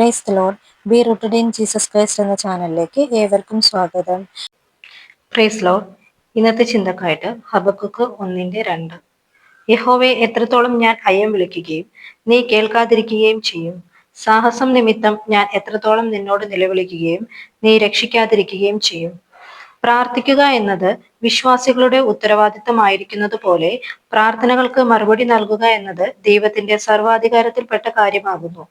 Praise the lord be rooted in Jesus Christ എന്ന ചാനലിലേക്ക് ഏവർക്കും സ്വാഗതം. പ്രൈസ് ലോഡ് ഇന്നത്തെ ചിന്തക്കായിട്ട് ഹബക്കുക്ക് ഒന്നിന്റെ രണ്ട്. യഹോവെ എത്രത്തോളം ഞാൻ അയം വിളിക്കുകയും നീ കേൾക്കാതിരിക്കുകയും ചെയ്യും. സാഹസം നിമിത്തം ഞാൻ എത്രത്തോളം നിന്നോട് നിലവിളിക്കുകയും നീ രക്ഷിക്കാതിരിക്കുകയും ചെയ്യും. പ്രാർത്ഥിക്കുക എന്നത് വിശ്വാസികളുടെ ഉത്തരവാദിത്തമായിരിക്കുന്നത് പോലെ പ്രാർത്ഥനകൾക്ക് മറുപടി നൽകുക എന്നത് ദൈവത്തിന്റെ സർവാധികാരത്തിൽപ്പെട്ട കാര്യമാകുന്നു.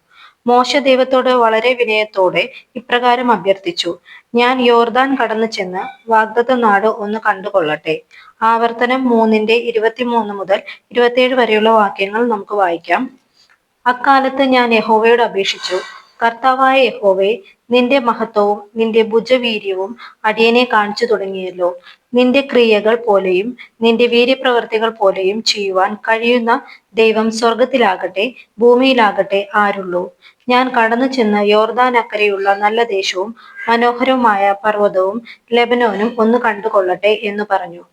മോശ ദൈവത്തോട് വളരെ വിനയത്തോടെ ഇപ്രകാരം അഭ്യർത്ഥിച്ചു. ഞാൻ യോർദാൻ കടന്നു ചെന്ന് വാഗ്ദത്ത നാട് ഒന്ന് കണ്ടുകൊള്ളട്ടെ. ആവർത്തനം മൂന്നിന്റെ ഇരുപത്തിമൂന്ന് മുതൽ ഇരുപത്തിയേഴ് വരെയുള്ള വാക്യങ്ങൾ നമുക്ക് വായിക്കാം. അക്കാലത്ത് ഞാൻ യഹോവയോട് അപേക്ഷിച്ചു. കർത്താവായ യഹോവേ നിന്റെ മഹത്വവും നിന്റെ ഭുജവീര്യവും അടിയനെ കാണിച്ചു തുടങ്ങിയല്ലോ. നിന്റെ ക്രിയകൾ പോലെയും നിന്റെ വീര്യപ്രവർത്തികൾ പോലെയും ചെയ്യുവാൻ കഴിയുന്ന ദൈവം സ്വർഗത്തിലാകട്ടെ ഭൂമിയിലാകട്ടെ ആരുള്ളൂ. ഞാൻ കടന്നു ചെന്ന് യോർദാൻ അക്കരെയുള്ള നല്ല ദേശവും മനോഹരവുമായ പർവതവും ലെബനോനും ഒന്ന് കണ്ടുകൊള്ളട്ടെ എന്ന് പറഞ്ഞു.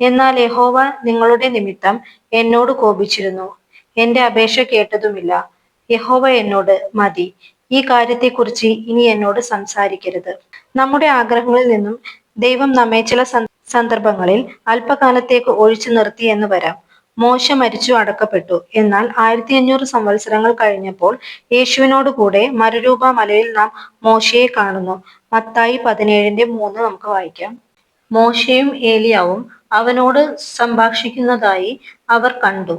എന്നാൽ യഹോവ നിങ്ങളുടെ നിമിത്തം എന്നോട് കോപിച്ചിരുന്നു. എന്റെ അപേക്ഷ കേട്ടതുമില്ല. യഹോവ എന്നോട് മതി. ഈ കാര്യത്തെക്കുറിച്ച് ഇനി എന്നോട് സംസാരിക്കരുത്. നമ്മുടെ ആഗ്രഹങ്ങളിൽ നിന്നും ദൈവം നമ്മെ ചില സന്ദർഭങ്ങളിൽ അല്പകാലത്തേക്ക് ഒഴിച്ചു നിർത്തി എന്ന് വരാം. മോശ മരിച്ചു അടക്കപ്പെട്ടു. എന്നാൽ ആയിരത്തി അഞ്ഞൂറ് സംവത്സരങ്ങൾ കഴിഞ്ഞപ്പോൾ യേശുവിനോട് കൂടെ മരുരൂപ മലയിൽ നാം മോശയെ കാണുന്നു. മത്തായി പതിനേഴിന്റെ മൂന്ന് നമുക്ക് വായിക്കാം. മോശയും ഏലിയാവും അവനോട് സംഭാഷിക്കുന്നതായി അവർ കണ്ടു.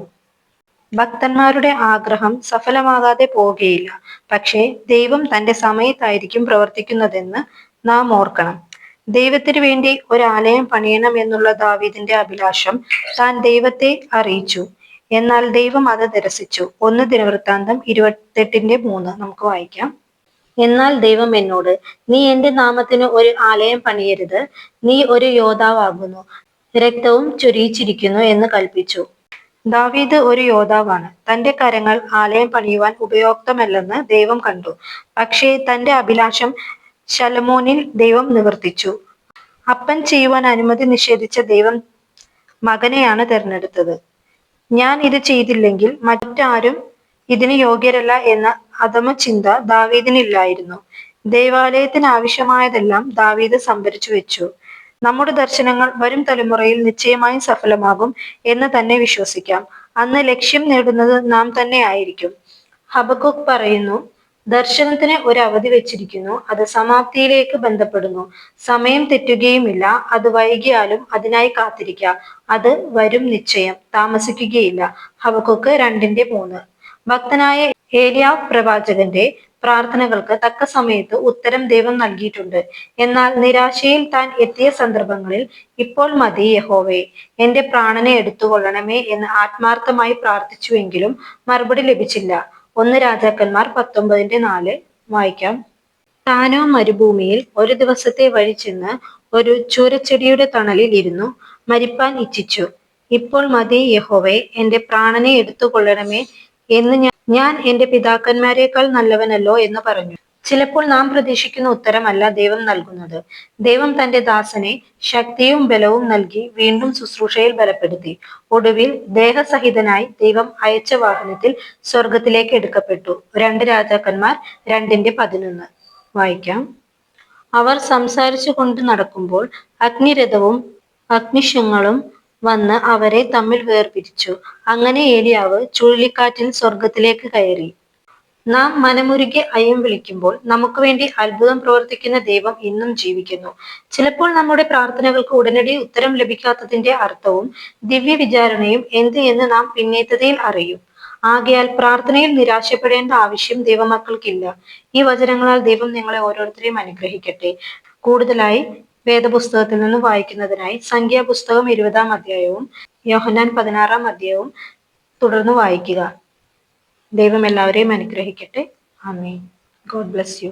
ഭക്തന്മാരുടെ ആഗ്രഹം സഫലമാകാതെ പോവുകയില്ല. പക്ഷേ ദൈവം തന്റെ സമയത്തായിരിക്കും പ്രവർത്തിക്കുന്നതെന്ന് നാം ഓർക്കണം. ദൈവത്തിനു വേണ്ടി ഒരാലയം പണിയണം എന്നുള്ള ദാവീദിന്റെ അഭിലാഷം താൻ ദൈവത്തെ അറിയിച്ചു. എന്നാൽ ദൈവം അത് നിരസിച്ചു. ഒന്ന് ദിനവൃത്താന്തം ഇരുപത്തെട്ടിന്റെ മൂന്ന്. നമുക്ക് വായിക്കാം. എന്നാൽ ദൈവം എന്നോട് നീ എന്റെ നാമത്തിന് ഒരു ആലയം പണിയരുത്. നീ ഒരു യോദ്ധാവാകുന്നു. രക്തവും ചൊരിയിച്ചിരിക്കുന്നു എന്ന് കൽപ്പിച്ചു. ദാവീദ് ഒരു യോദ്ധാവാണ്. തന്റെ കരങ്ങൾ ആലയം പണിയുവാൻ ഉപയോക്തമല്ലെന്ന് ദൈവം കണ്ടു. പക്ഷേ തന്റെ അഭിലാഷം ശലമോനിൽ ദൈവം നിവർത്തിച്ചു. അപ്പൻ ചെയ്യുവാൻ അനുമതി നിഷേധിച്ച ദൈവം മകനെയാണ് തിരഞ്ഞെടുത്തത്. ഞാൻ ഇത് ചെയ്തില്ലെങ്കിൽ മറ്റാരും ഇതിന് യോഗ്യരല്ല എന്ന അധമ ചിന്ത ദാവീദിനില്ലായിരുന്നു. ദേവാലയത്തിന് ആവശ്യമായതെല്ലാം ദാവീദ് സംഭരിച്ചു വെച്ചു. നമ്മുടെ ദർശനങ്ങൾ വരും തലമുറയിൽ നിശ്ചയമായും സഫലമാകും എന്ന് തന്നെ വിശ്വസിക്കാം. അന്ന് ലക്ഷ്യം നേടുന്നത് നാം തന്നെ ആയിരിക്കും. ഹബക്കുക്ക് പറയുന്നു ദർശനത്തിന് ഒരു അവധി വെച്ചിരിക്കുന്നു. അത് സമാപ്തിയിലേക്ക് ബന്ധപ്പെടുന്നു. സമയം തെറ്റുകയുമില്ല. അത് വൈകിയാലും അതിനായി കാത്തിരിക്കുക. അത് വരും നിശ്ചയം. താമസിക്കുകയില്ല. ഹബക്കുക്ക് രണ്ടിന്റെ മൂന്ന്. ഭക്തനായ ഏലിയ പ്രവാചകന്റെ പ്രാർത്ഥനകൾക്ക് തക്ക സമയത്ത് ഉത്തരം ദൈവം നൽകിയിട്ടുണ്ട്. എന്നാൽ നിരാശയിൽ താൻ എത്തിയ സന്ദർഭങ്ങളിൽ ഇപ്പോൾ മതി യഹോവേ എന്റെ പ്രാണനെ എടുത്തുകൊള്ളണമേ എന്ന് ആത്മാർത്ഥമായി പ്രാർത്ഥിച്ചുവെങ്കിലും മറുപടി ലഭിച്ചില്ല. ഒന്ന് രാജാക്കന്മാർ പത്തൊമ്പതിന്റെ നാല് വായിക്കാം. താനോ മരുഭൂമിയിൽ ഒരു ദിവസത്തെ വഴി ചെന്ന് ഒരു ചൂരച്ചെടിയുടെ തണലിൽ ഇരുന്നു. മരിപ്പാൻ ഇച്ഛിച്ചു. ഇപ്പോൾ മതി യഹോവേ എന്റെ പ്രാണനെ എടുത്തുകൊള്ളണമേ എന്ന് ഞാൻ ഞാൻ എന്റെ പിതാക്കന്മാരെക്കാൾ നല്ലവനല്ലോ എന്ന് പറഞ്ഞു. ചിലപ്പോൾ നാം പ്രതീക്ഷിക്കുന്ന ഉത്തരമല്ല ദൈവം നൽകുന്നത്. ദൈവം തന്റെ ദാസനെ ശക്തിയും ബലവും നൽകി വീണ്ടും ശുശ്രൂഷയിൽ ബലപ്പെടുത്തി. ഒടുവിൽ ദേഹസഹിതനായി ദൈവം അയച്ച വാഹനത്തിൽ സ്വർഗത്തിലേക്ക് എടുക്കപ്പെട്ടു. രണ്ട് രാജാക്കന്മാർ രണ്ടിന്റെ പതിനൊന്ന്. വായിക്കാം. അവർ സംസാരിച്ചു കൊണ്ട് നടക്കുമ്പോൾ അഗ്നിരഥവും അഗ്നിശങ്ങളും വന്ന് അവരെ തമ്മിൽ വേർപിരിച്ചു. അങ്ങനെ ഏലിയാവ് ചുഴലിക്കാറ്റിൽ സ്വർഗത്തിലേക്ക് കയറി. നാം മനമുരുകി അയം വിളിക്കുമ്പോൾ നമുക്ക് വേണ്ടി അത്ഭുതം പ്രവർത്തിക്കുന്ന ദൈവം ഇന്നും ജീവിക്കുന്നു. ചിലപ്പോൾ നമ്മുടെ പ്രാർത്ഥനകൾക്ക് ഉടനടി ഉത്തരം ലഭിക്കാത്തതിന്റെ അർത്ഥവും ദിവ്യ വിചാരണയും എന്ത് എന്ന് നാം പിന്നേത്തതയിൽ അറിയും. ആകയാൽ പ്രാർത്ഥനയിൽ നിരാശപ്പെടേണ്ട ആവശ്യം ദൈവമക്കൾക്കില്ല. ഈ വചനങ്ങളാൽ ദൈവം നിങ്ങളെ ഓരോരുത്തരെയും അനുഗ്രഹിക്കട്ടെ. കൂടുതലായി വേദപുസ്തകത്തിൽ നിന്ന് വായിക്കുന്നതിനായി സംഖ്യാപുസ്തകം ഇരുപതാം അധ്യായവും യോഹനാൻ പതിനാറാം അധ്യായവും തുടർന്ന് വായിക്കുക. ദൈവം എല്ലാവരെയും അനുഗ്രഹിക്കട്ടെ. ആമേ ഗോഡ് ബ്ലസ് യു.